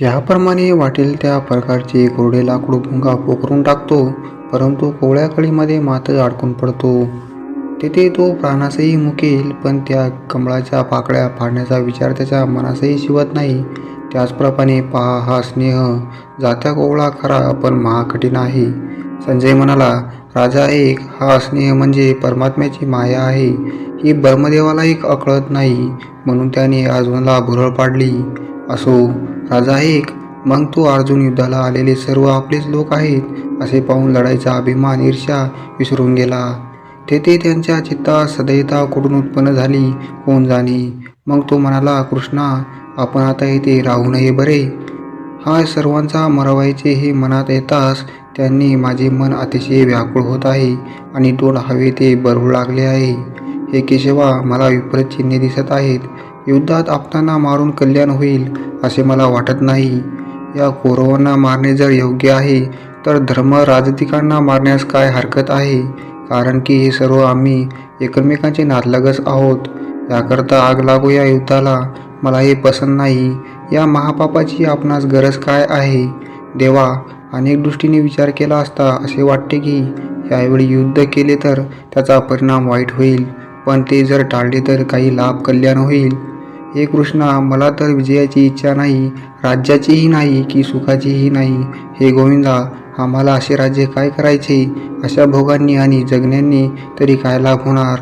ज्याप्रमाणे वाटेल त्या प्रकारचे कोरडे लाकूड भुंगा पोखरून टाकतो परंतु कोवळ्या कळीमध्ये मात्र अडकून पडतो. तेथे तो प्राणासही मुकेल पण त्या कमळाच्या पाकळ्या फाडण्याचा विचार त्याच्या मनासही शिवत नाही. त्याचप्रमाणे पहा हा स्नेह जात्या कोवळा खरा पण महाकठीण आहे. संजय म्हणाला राजा एक हा स्नेह म्हणजे परमात्म्याची माया आहे. ही ब्रह्मदेवालाही अकळत नाही म्हणून त्याने अर्जुनाला भुरळ पाडली. असो. राजा एक मग तो अर्जुन युद्धाला आलेले सर्व आपलेच लोक आहेत असे पाहून लढाईचा अभिमान ईर्ष्या विसरून गेला. तेथे त्यांच्या चित्ता सदैता कुठून उत्पन्न झाली कोण जाणे? मग तो म्हणाला कृष्णा आपण आता येथे राहू नये बरे. हा सर्वांचा मरवायचे हे मनात येताच त्यांनी माझे मन अतिशय व्याकुळ होत आहे आणि तोंड हवे ते बरवू लागले आहे. हे केशवा मला विपरीत चिन्हे दिसत आहेत. युद्धात आपणांना मारून कल्याण होईल असे मला वाटत नाही. या कौरवांना मारणे जर योग्य आहे तर धर्म राजदिकांना मारण्यास काय हरकत आहे? कारण की हे सर्व आम्ही एकमेकांचे नातलगच आहोत. याकरता आग लागू या युद्धाला मला हे पसंत नाही. या महापापाची आपणास गरज काय आहे? देवा अनेक दृष्टीने विचार केला असता असे वाटते की यावेळी युद्ध केले तर त्याचा परिणाम वाईट होईल. पण ते जर टाळले तर काही लाभ कल्याण होईल. हे कृष्णा मला तर विजयाची इच्छा नाही राज्याचीही नाही की सुखाचीही नाही. हे गोविंदा आम्हाला असे राज्य काय करायचे? अशा भोगांनी आणि जगण्यांनी तरी काय लाभ होणार?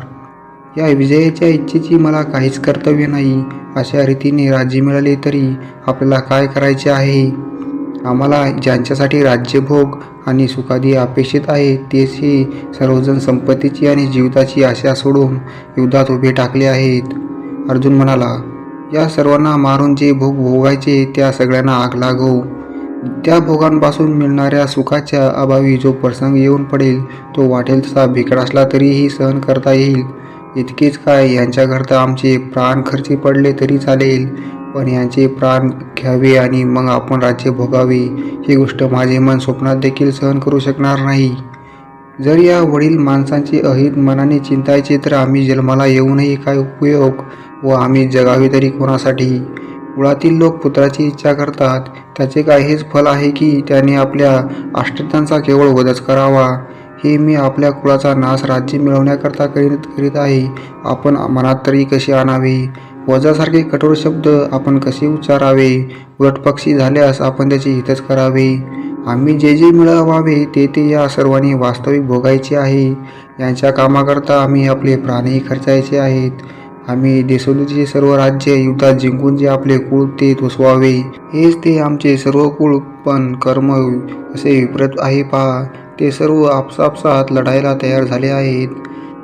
या विजयाच्या इच्छेची मला काहीच कर्तव्य नाही. अशा रीतीने राज्य मिळाले तरी आपल्याला काय करायचे आहे? आम्हाला ज्यांच्यासाठी राज्यभोग आणि सुखादी अपेक्षित आहे तेच हे सर्वजण संपत्तीची आणि जीविताची आशा सोडून युद्धात उभे टाकले आहेत. अर्जुन म्हणाला या सर्वांना मारून जे भोग भोगायचे त्या सगळ्यांना आग लागो. त्या भोगांपासून मिळणाऱ्या सुखाच्या अभावी जो प्रसंग येऊन पडेल तो वाटेल तसा भिकड असला तरीही सहन करता येईल. इतकेच काय यांच्याकरता आमचे प्राण खर्ची पडले तरी चालेल पण यांचे प्राण घ्यावे आणि मग आपण राज्य भोगावे ही गोष्ट माझे मन स्वप्नात देखील सहन करू शकणार नाही. जर या वडील माणसांचे अहित मनाने चिंतायचे तर आम्ही जन्माला येऊनही काय उपयोग? व आम्ही जगावे तरी कोणासाठी? कुळातील लोक पुत्राची इच्छा करतात. त्याचे काय हेच फल आहे की त्याने आपल्या आश्रितांचा केवळ वधच करावा. हे मी आपल्या कुळाचा नाश राज्य मिळवण्याकरता करीत करीत आहे. आपण मनात तरी कसे आणावे? वजासारखे कठोर शब्द आपण कसे उच्चारावे? उलटपक्षी झाल्यास आपण त्याचे हितच करावे. आम्ही जे जे मिळवावे ते ते या सर्वांनी वास्तविक भोगायचे आहे. यांच्या कामाकरता आम्ही आपले प्राणही खर्चायचे आहेत. आम्ही देशोलीचे सर्व राज्य युद्धात जिंकून जे आपले कुळ ते तोसवावे हेच ते आमचे सर्व कुळ पण कर्म असे विपरीत आहे पहा. ते सर्व आपसापसात लढायला तयार झाले आहेत.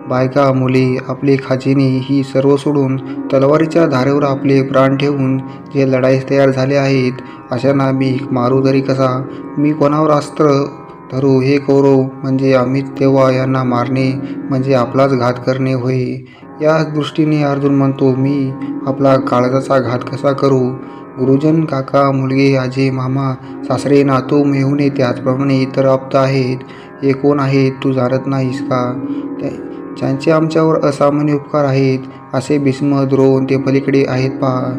बायका मुले आपली खाजिने ही सर्व सोडून तलवारीच्या धारेवर आपले प्राण ठेवून जे लढाईस तयार झाले आहेत अशांना मी मारू तरी कसा? मी कोणावर अस्त्र धरू हे कौरव म्हणजे आम्हीच तेव्हा यांना मारणे म्हणजे आपलाच घात करणे होय. या दृष्टीने अर्जुन म्हणतो मी आपला काळजाचा घात कसा करू? गुरुजन काका मुलगे आजे मामा सासरे नातू मेहुणे त्याचप्रमाणे इतर आप्त आहेत. हे कोण आहेत? तू जाणत नाहीस का? त्या ज्यांचे आमच्यावर असामान्य उपकार आहेत असे भीष्म द्रोण ते पलीकडे आहेत पहा.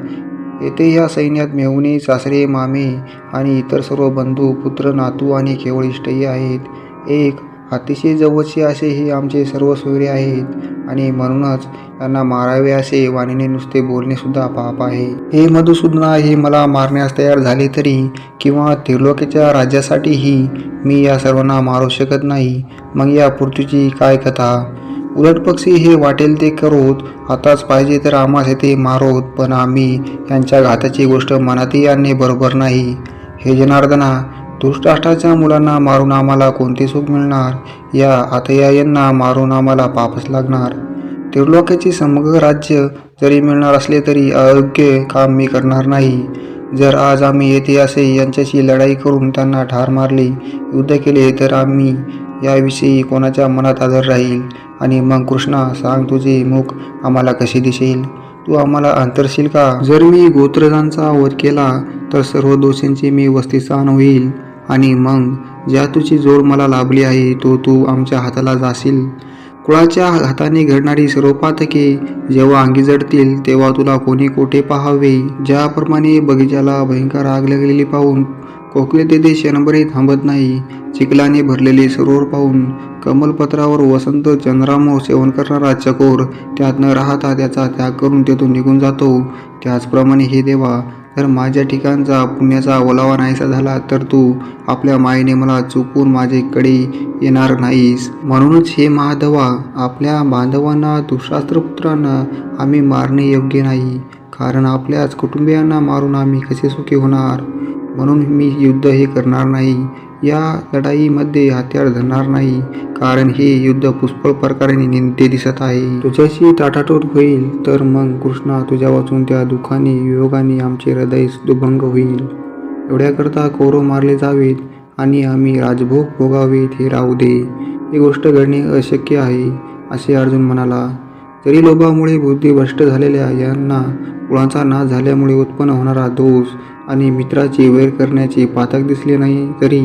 येथे या सैन्यात मेहुणे सासरे मामे आणि इतर सर्व बंधू पुत्र नातू आणि केवळ इष्टही आहेत. एक अतिशय जवळचे असे हे आमचे सर्व सोयरे आहेत आणि म्हणूनच त्यांना मारावे असे वाणीने नुसते बोलणे सुद्धा पाप आहे. हे मधुसूदना हे मला मारण्यास तयार झाले तरी किंवा त्रिलोकेच्या राज्यासाठीही मी या सर्वांना मारू शकत नाही. मग या पृथ्वीची काय कथा? उलटपक्षी हे वाटेल ते करोत आताच पाहिजे तर आम्हास येथे मारोत पण आम्ही यांच्या घाताची गोष्ट मनातही आणणे बरोबर नाही. हे जनार्दना दुष्टाष्टाच्या मुलांना मारून आम्हाला कोणते सुख मिळणार? या आतयायांना मारून आम्हाला पापच लागणार. त्रिलोक्याचे समग्र राज्य जरी मिळणार असले तरी अयोग्य काम मी करणार नाही. जर आज आम्ही येथे असे यांच्याशी लढाई करून त्यांना ठार मारले युद्ध केले तर आम्ही याविषयी कोणाच्या मनात आदर राहील? आणि मग कृष्णा सांग तुझे मुख आम्हाला कसे दिसेल? तू आम्हाला अंतरशील का? जर मी गोत्रजांचा वध केला तर सर्व दोषींची मी वस्तीस्थान होईल. आणि मग ज्या तुझी जोड मला लाभली आहे तो तू आमच्या हाताला जाशील. कुळाच्या हाताने घडणारी सर्व पातके जेव्हा अंगी जडतील तेव्हा तुला कोणी कोठे पाहावे? ज्याप्रमाणे बगीचाला भयंकर आग लागलेली पाहून कोकिळ तेथे क्षणभरही थांबत नाही. चिखलाने भरलेले सरोवर पाहून कमलपत्रावर वसंत चंद्रामोर सेवन करणारा चकोर त्यात न राहता त्याचा त्याग करून तेथून निघून जातो. त्याचप्रमाणे हे देवा जर माझ्या ठिकाणचा पुण्याचा ओलावा नाहीसा झाला तर तू आपल्या मायेने मला चुकून माझ्याकडे येणार नाहीस. म्हणूनच हे महाधवा आपल्या बांधवांना दुःशास्त्रपुत्रांना आम्ही मारणे योग्य नाही कारण आपल्याच कुटुंबियांना मारून आम्ही कसे सुखी होणार? म्हणून मी युद्ध हे करणार नाही. या लढाईमध्ये हत्यार धरणार नाही कारण हे युद्ध पुष्कळ प्रकारे निंदते दिसत आहे. तुझ्याशी ताटाटोट होईल तर मग कृष्णा तुझ्या वाचून त्या दुःखाने वियोगाने आमचे हृदय दुभंग होईल. एवढ्याकरता कौरव मारले जावेत आणि आम्ही राजभोग भोगावेत हे राहू दे. ही गोष्ट घडणे अशक्य आहे असे अर्जुन म्हणाला. तरी लोभामुळे बुद्धी भ्रष्ट झालेल्या यांना कुळाचा नाश झाल्यामुळे उत्पन्न होणारा दोष आणि मित्राची वैर करण्याचे पातक दिसले नाही तरी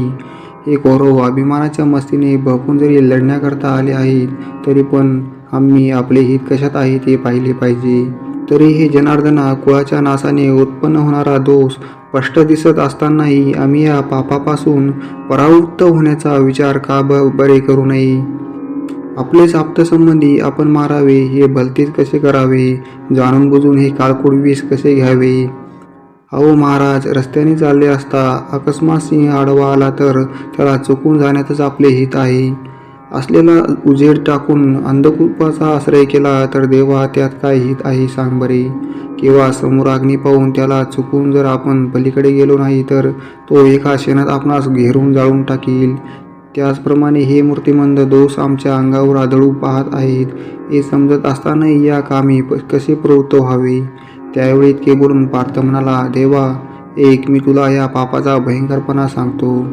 हे कौरव अभिमानाच्या मस्तीने भपून जरी लढण्याकरता आले आहेत तरी पण आम्ही आपले हित कशात आहे ते पाहिले पाहिजे. तरी हे जनार्दना कुळाच्या नासाने उत्पन्न होणारा दोष स्पष्ट दिसत असतानाही आम्ही या पापापासून परावृत्त होण्याचा विचार का ब बरे करू नये? आपलेच आप्तसंबंधी आपण मारावे हे भलतेच कसे करावे? जाणून बुजून हे काळकोड विष कसे घ्यावे? अहो महाराज रस्त्याने चालले असता अकस्मात सिंह आडवा आला तर त्याला चुकून जाण्यातच आपले हित आहे. असलेला उजेड टाकून अंधकूपाचा आश्रय केला तर देवा त्यात काय हित आहे सांग बरे? किंवा समोर अग्नी पाहून त्याला चुकून जर आपण पलीकडे गेलो नाही तर तो एका क्षणात आपणास घेरून जाळून टाकील. त्याचप्रमाणे हे मूर्तिमंद दोष आमच्या अंगावर आदळू पाहत आहेत. हे समजत असतानाही या कामी प- कसे प्रवृत्त व्हावे? त्यावेळी इतके बोलून पार्थ म्हणाला देवा एक मी तुला या पापाचा भयंकरपणा सांगतो.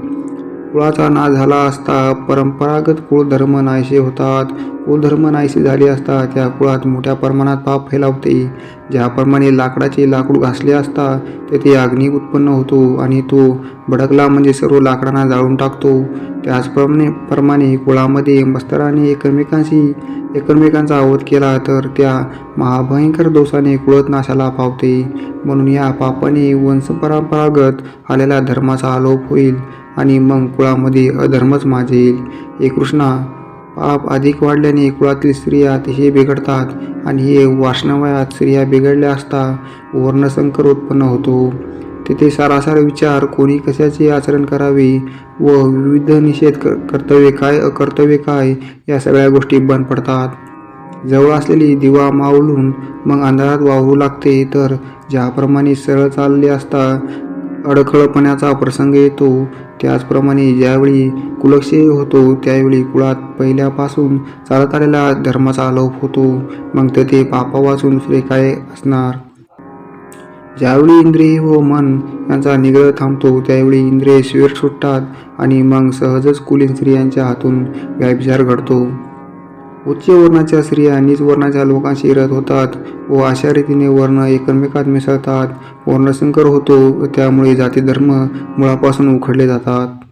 कुळाचा नाश झाला असता परंपरागत कुळधर्म नाहीसे होतात. कुलधर्म नाहीसे झाले असता त्या कुळात मोठ्या प्रमाणात पाप फैलावते. ज्याप्रमाणे लाकडाचे लाकूड घासले असता तेथे अग्नी उत्पन्न होतो आणि तो भडकला म्हणजे सर्व लाकडांना जाळून टाकतो. त्याचप्रमाणे प्रमाणे कुळामध्ये मस्तराने एकमेकांशी एकमेकांचा अवध केला तर त्या महाभयंकर दोषाने कुळत नाशाला पावते. म्हणून या पापाने वंशपरंपरागत आलेल्या धर्माचा आलोप होईल आणि मग कुळामध्ये अधर्मच माजेल. हे कृष्णा पाप अधिक वाढल्याने कुळातील स्त्रिया अतिशय बिघडतात आणि हे वासनावयात स्त्रिया बिघडल्या असता वर्णसंकर उत्पन्न होतो. तेथे सारासार विचार कोणी कशाचे आचरण करावे व विविध निषेध कर्तव्य काय अकर्तव्य काय या सगळ्या गोष्टी बंद पडतात. जवळ असलेली दिवा मावळून मग अंधारात वावरू लागते तर ज्याप्रमाणे सरळ चालले असता अडखळपणाचा प्रसंग येतो. त्याचप्रमाणे ज्यावेळी कुलक्षय होतो त्यावेळी कुळात पहिल्यापासून चालत आलेला धर्माचा लोप होतो. मग ते पापा वाचून काय असणार. ज्यावेळी इंद्रिय व मन यांचा निग्रह थांबतो त्यावेळी इंद्रिय स्वीर सुटतात आणि मग सहजच कुलीन स्त्रियांच्या हातून व्याभिचार घडतो. उच्च वर्णाच्या स्त्रिया नीच वर्णाच्या लोकांशी रथ होतात व अशा रीतीने वर्ण एकमेकात मिसळतात. वर्णसंकर होतो त्यामुळे जाती धर्म मुळापासून उखडले जातात.